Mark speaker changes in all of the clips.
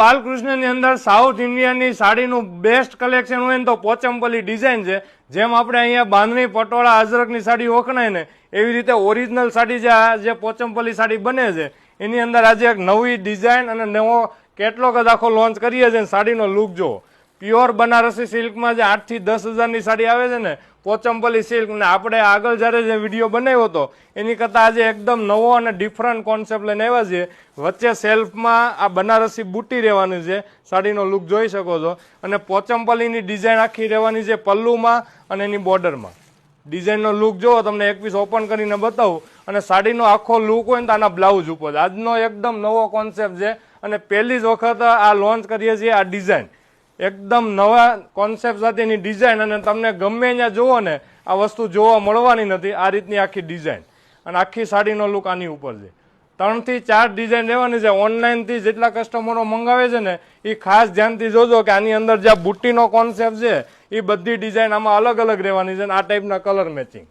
Speaker 1: બાલકૃષ્ણની અંદર સાઉથ ઇન્ડિયનની સાડીનું બેસ્ટ કલેક્શન હોય ને તો પોચમપલ્લી ડિઝાઇન છે. જેમ આપણે અહીંયા બાંધણી પટોળા, અજરકની સાડી ઓખણાય ને, એવી રીતે ઓરિજિનલ સાડી જે જે પોચમપલ્લી સાડી બને છે, એની અંદર આજે એક નવી ડિઝાઇન અને નવો કેટલોગ જ આખો લોન્ચ કરીએ છીએ સાડીનો લુક જુઓ. પ્યોર બનારસી સિલ્કમાં જે આઠથી દસ હજારની સાડી આવે છે ને પોચમપલ્લી સિલ્ક ને આપણે આગળ જ્યારે જે વીડિયો બનાવ્યો હતો, એની કરતાં આજે એકદમ નવો અને ડિફરન્ટ કોન્સેપ્ટ લઈને આવ્યા છીએ. વચ્ચે સેલ્ફમાં આ બનારસી બુટ્ટી રહેવાની છે, સાડીનો લુક જોઈ શકો છો. અને પોચમપલ્લીની ડિઝાઇન આખી રહેવાની છે પલ્લુમાં અને એની બોર્ડરમાં. ડિઝાઇનનો લુક જોવો, તમને એક પીસ ઓપન કરીને બતાવું. અને સાડીનો આખો લુક હોય ને તો આના બ્લાઉઝ ઉપર. આજનો એકદમ નવો કોન્સેપ્ટ છે. અને પહેલી જ વખત આ લોન્ચ કરીએ છીએ આ ડિઝાઇન એકદમ નવા કોન્સેપ્ટ સાથેની ડિઝાઇન અને તમને ગમે ત્યાં જુઓ ને, આ વસ્તુ જોવા મળવાની નથી, આ રીતની આખી ડિઝાઇન અને આખી સાડીનો લુક આની ઉપર છે. ત્રણથી ચાર ડિઝાઇન રહેવાની છે. ઓનલાઈનથી જેટલા કસ્ટમરો મંગાવે છે ને, એ ખાસ ધ્યાનથી જોજો કે આની અંદર જે બુટ્ટીનો કોન્સેપ્ટ છે, એ બધી ડિઝાઇન આમાં અલગ અલગ રહેવાની છે અને આ ટાઈપના કલર મેચિંગ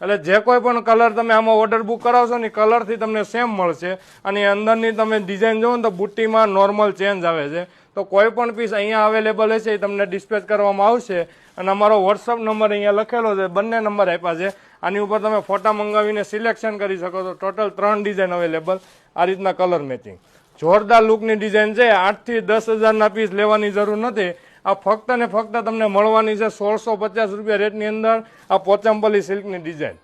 Speaker 1: એટલે જે કોઈ પણ કલર તમે આમાં ઓર્ડર બુક કરાવશો ને કલરથી તમને સેમ મળશે. અને અંદરની તમે ડિઝાઇન જોવો ને, તો બુટ્ટીમાં નોર્મલ ચેન્જ આવે છે. તો કોઈ પણ પીસ અહીંયા અવેલેબલ હશે એ તમને ડિસ્પેચ કરવામાં આવશે. અને અમારો વોટ્સઅપ નંબર અહીંયા લખેલો છે, બંને નંબર આપ્યા છે. આની ઉપર તમે ફોટા મંગાવીને સિલેક્શન કરી શકો છો. ટોટલ ત્રણ ડિઝાઇન અવેલેબલ આ રીતના કલર મેચિંગ જોરદાર લુકની ડિઝાઇન છે. આઠથી દસ હજારના પીસ લેવાની જરૂર નથી. આ ફક્ત ને ફક્ત તમને મળવાની છે સોળસો પચાસ રૂપિયા રેટની અંદર આ પોચમપલ્લી સિલ્કની ડિઝાઇન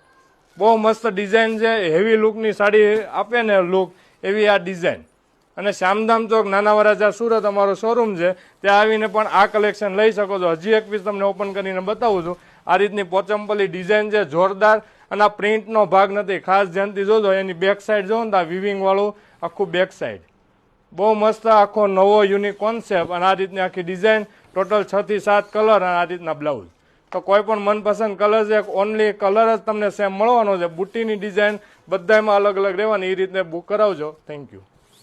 Speaker 1: બહુ મસ્ત ડિઝાઇન છે. હેવી લુકની સાડી આપે ને લુક એવી આ ડિઝાઇન અને શ્યામધામ ચોક નાના વરાજા સુરત અમારો શોરૂમ છે. ત્યાં આવીને પણ આ કલેક્શન લઈ શકો છો. હજી એક પીસ તમને ઓપન કરીને બતાવું છું. આ રીતની પોચમપલી ડિઝાઇન છે, જોરદાર અને આ પ્રિન્ટનો ભાગ નથી. ખાસ ધ્યાનથી જોજો, એની બેક સાઈડ જોવો ને આ વિવિંગ વાળું આખું બેક સાઈડ બહુ મસ્ત આખો નવો યુનિક કોન્સેપ્ટ અને આ રીતની આખી ડિઝાઇન ટોટલ છ થી સાત કલર અને આ રીતના બ્લાઉઝ તો કોઈ પણ મનપસંદ કલર છે ઓનલી કલર જ તમને સેમ મળવાનો છે. બુટ્ટીની ડિઝાઇન બધામાં અલગ અલગ રહેવાની, એ રીતે બુક કરાવજો. Thank you